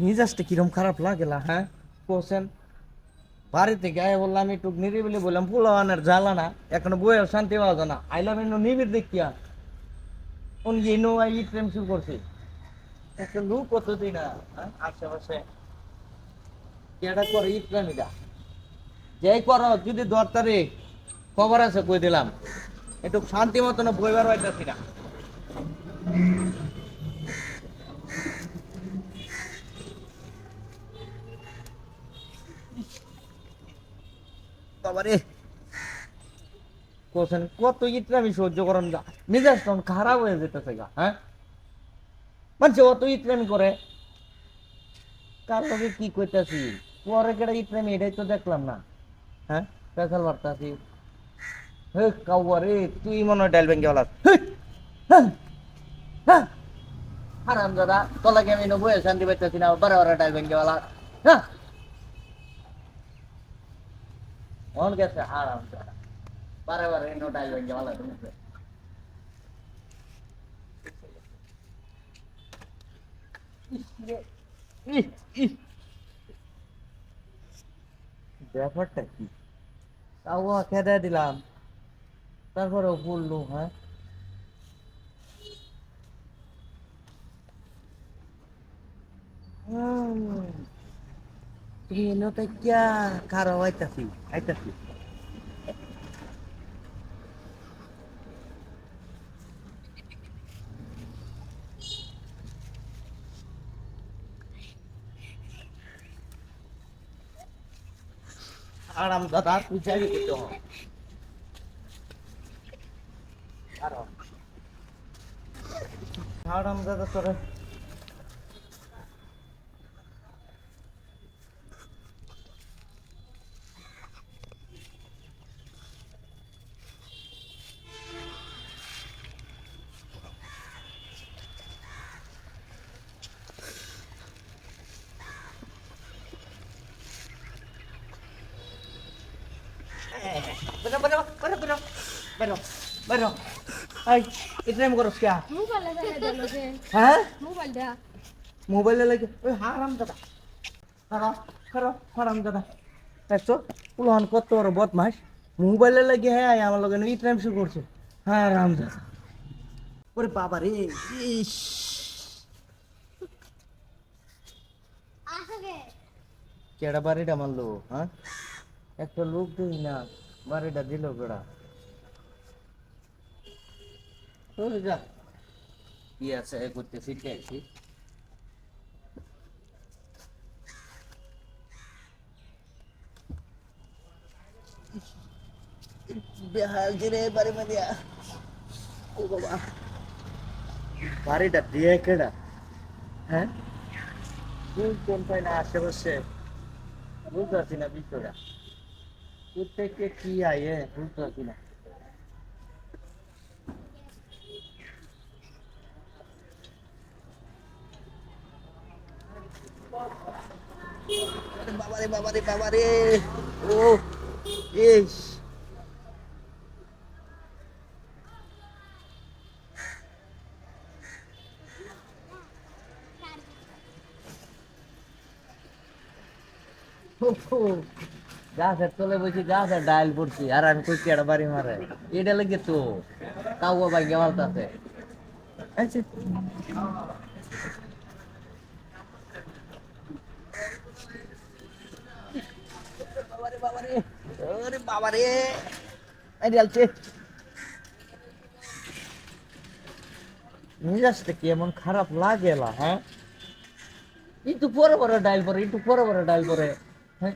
মিজাজটা কিরম খারাপ লাগেলা হ্যাঁ? কোসেন বাড়ি থেকে আয় বললাম, একটু নিরিবিলি বললাম, পোলাওয়ানের জ্বালা না, এখনও শান্তি পাওয়া যায় না। আইলাম ইনো আই প্রেম শুরু করছে। একটা কত দিন হ্যাঁ? আশেপাশে। করে ই করো, যদি দরকারে খবর আছে কই দিলাম। একটু শান্তি মতন বইবার পাইতাছি না। কোসেন কত ইটরা আমি সহ্য করেন যা মেজাজ তখন খারাপ হয়ে যেতেছে গা হ্যাঁ? মানে অত ইটরামি করে। কার লগে কি কইতাছি? পরে কেডা ইটরামি এটাই তো দেখলাম না। হ্যাঁ? পেশাল বার্তাছি হে কাউয়া রে তুই মনে হয় ডাইল ব্যাংকে বলাস হারাম দাদা, তোলাকে আমি নবুয়ে শান্তি পাইতেছি না, বারে বারে ব্যাংকে বলা। হ্যাঁ? মন গেছে হারাম দাদা। বারে বারে নো ব্যাংকে তুমি। ব্যাপারটা কি? তাও খেতে দিলাম। তারপরে বলল হ্যাঁ? হুম, তুমি এনোতে কিয়া খারো আইতাছি আইতাছি। আরাম দাদা তুই যাবি কিন্তু আরাম। বেরো বেরো বেরো বেরো বেরো বেরো এই ইতনে করো क्या মোবাইলে দেখা দিল যে হ্যাঁ মোবাইলটা মোবাইলে লাগে ওই হারাম দাদা খারো খারো হারাম দাদা দেখছ পুলহান কত বড় বদমাস মোবাইলে লাগে হ্যাঁ আমার লগে ই টাইম শুরু করছে হ্যাঁ রাম দাদা ওরে বাবা রে ইস কেডা বাড়িটা মারলো হ্যাঁ একটা লোক দিই না বাড়িটা দিল বেড়া চলে যা কি আছে এ করতে শিখে আছি বেহাল জিরে বাড়ি মারিয়া ও বাবা বাড়িটা দিয়ে কেডা হ্যাঁ কোন কোন পাই না আশেপাশে বুঝতে পারছি না বিষয়টা প্রত্যেককে কি আয়ে বুঝতে পারছি না আরে বাবারে বাবারে বাবারে ও ইস গাছের তলে বসে গাছের ডাইল পড়ছি, আর আমি কই কেডা বাড়ি মারে? এটা লাগে তো কাউ ভাই আছে আচ্ছা বাবারে কি? এমন খারাপ লাগে হ্যাঁ? একটু পরে পরে ডাইল পরে একটু পরে পরে ডাইল পরে হ্যাঁ?